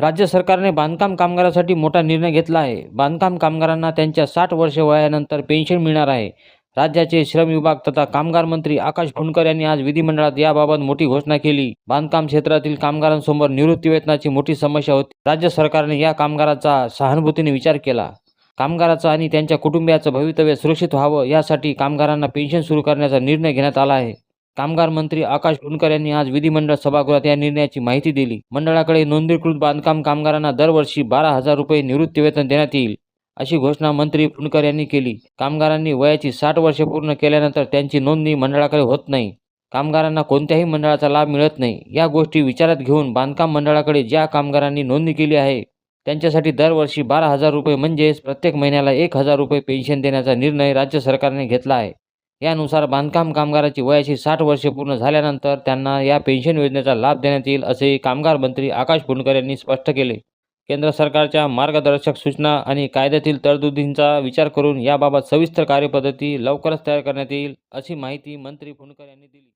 राज्य सरकारने बांधकाम कामगारासाठी मोठा निर्णय घेतला आहे. बांधकाम कामगारांना त्यांच्या साठ वर्ष वयानंतर पेन्शन मिळणार आहे. राज्याचे श्रम विभाग तथा कामगार मंत्री आकाश फुंडकर यांनी आज विधिमंडळात याबाबत मोठी घोषणा केली. बांधकाम क्षेत्रातील कामगारांसमोर निवृत्ती वेतनाची मोठी समस्या होती. राज्य सरकारने या कामगाराचा सहानुभूतीने विचार केला. कामगाराचं आणि त्यांच्या कुटुंबियाचं भवितव्य सुरक्षित व्हावं यासाठी कामगारांना पेन्शन सुरू करण्याचा निर्णय घेण्यात आला आहे. कामगार मंत्री आकाश फुंडकर यांनी आज विधिमंडळ सभागृहात या निर्णयाची माहिती दिली. मंडळाकडे नोंदणीकृत बांधकाम कामगारांना दरवर्षी बारा हजार रुपये निवृत्तीवेतन देण्यात येईल अशी घोषणा मंत्री फुंडकर यांनी केली. कामगारांनी वयाची साठ वर्षे पूर्ण केल्यानंतर त्यांची नोंदणी मंडळाकडे होत नाही. कामगारांना कोणत्याही मंडळाचा लाभ मिळत नाही. या गोष्टी विचारात घेऊन बांधकाम मंडळाकडे ज्या कामगारांनी नोंदणी केली आहे त्यांच्यासाठी दरवर्षी बारा हजार रुपये म्हणजेच प्रत्येक महिन्याला एक हजार रुपये पेन्शन देण्याचा निर्णय राज्य सरकारने घेतला आहे. यानुसार बांधकाम कामगाराची वयाची साठ वर्षे पूर्ण झाल्यानंतर त्यांना या पेन्शन योजनेचा लाभ देण्यात येईल असे कामगार मंत्री आकाश फुंडकर यांनी स्पष्ट केले. केंद्र सरकारच्या मार्गदर्शक सूचना आणि कायद्यातील तरतुदींचा विचार करून याबाबत सविस्तर कार्यपद्धती लवकरच तयार करण्यात येईल अशी माहिती मंत्री फुंडकर यांनी दिली.